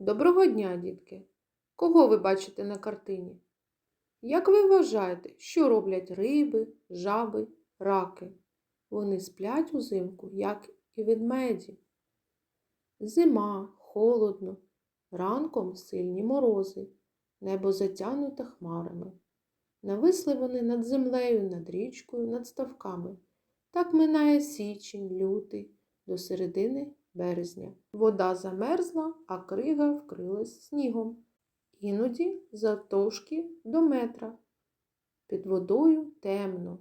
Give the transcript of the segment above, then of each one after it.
Доброго дня, дітки! Кого ви бачите на картині? Як ви вважаєте, що роблять риби, жаби, раки? Вони сплять узимку, як і ведмеді. Зима, холодно, ранком сильні морози, небо затягнуте хмарами. Нависли вони над землею, над річкою, над ставками. Так минає січень, лютий, до середини березня. Вода замерзла, а крига вкрилась снігом. Іноді завтовшки до метра. Під водою темно.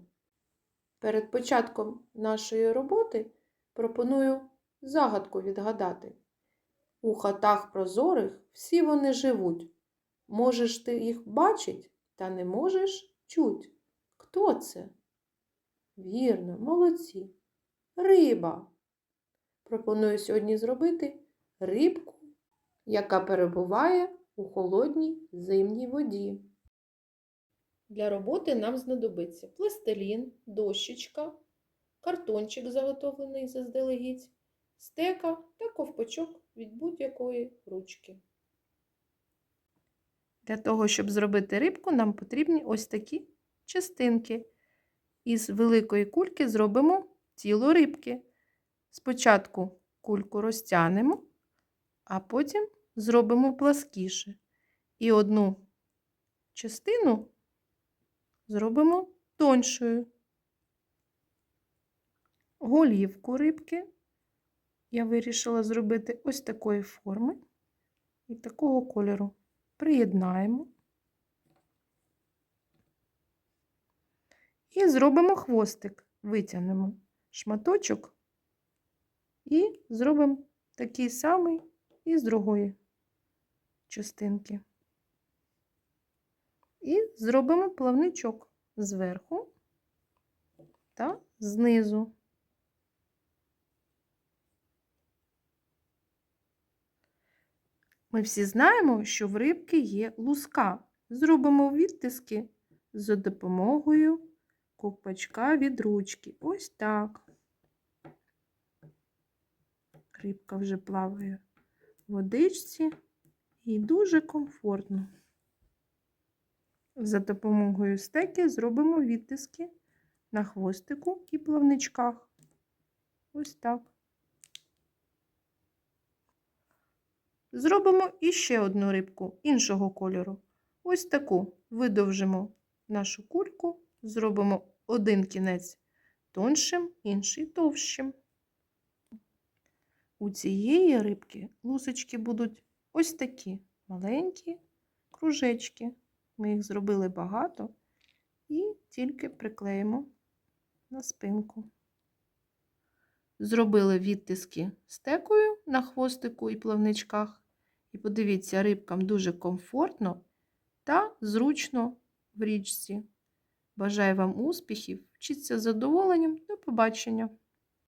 Перед початком нашої роботи пропоную загадку відгадати. У хатах прозорих всі вони живуть. Можеш ти їх бачить, та не можеш чуть. Хто це? Вірно, молодці. Риба. Пропоную сьогодні зробити рибку, яка перебуває у холодній зимній воді. Для роботи нам знадобиться пластилін, дощечка, картончик, заготовлений заздалегідь, стека та ковпачок від будь-якої ручки. Для того, щоб зробити рибку, нам потрібні ось такі частинки. Із великої кульки зробимо тіло рибки. Спочатку кульку розтягнемо, а потім зробимо пласкіше. І одну частину зробимо тоншою. Голівку рибки я вирішила зробити ось такої форми і такого кольору. Приєднаємо і зробимо хвостик, витягнемо шматочок і зробимо такий самий і з другої частинки. І зробимо плавничок зверху та знизу. Ми всі знаємо, що в рибки є луска. Зробимо відтиски за допомогою ковпачка від ручки. Ось так. Рибка вже плаває в водичці і дуже комфортно. За допомогою стеки зробимо відтиски на хвостику і плавничках. Ось так. Зробимо іще одну рибку іншого кольору. Ось таку видовжимо нашу кульку, зробимо один кінець тоншим, інший товщим. У цієї рибки лусочки будуть ось такі маленькі кружечки. Ми їх зробили багато і тільки приклеїмо на спинку. Зробили відтиски стекою на хвостику і плавничках. І подивіться, рибкам дуже комфортно та зручно в річці. Бажаю вам успіхів, вчіться з задоволенням. До побачення!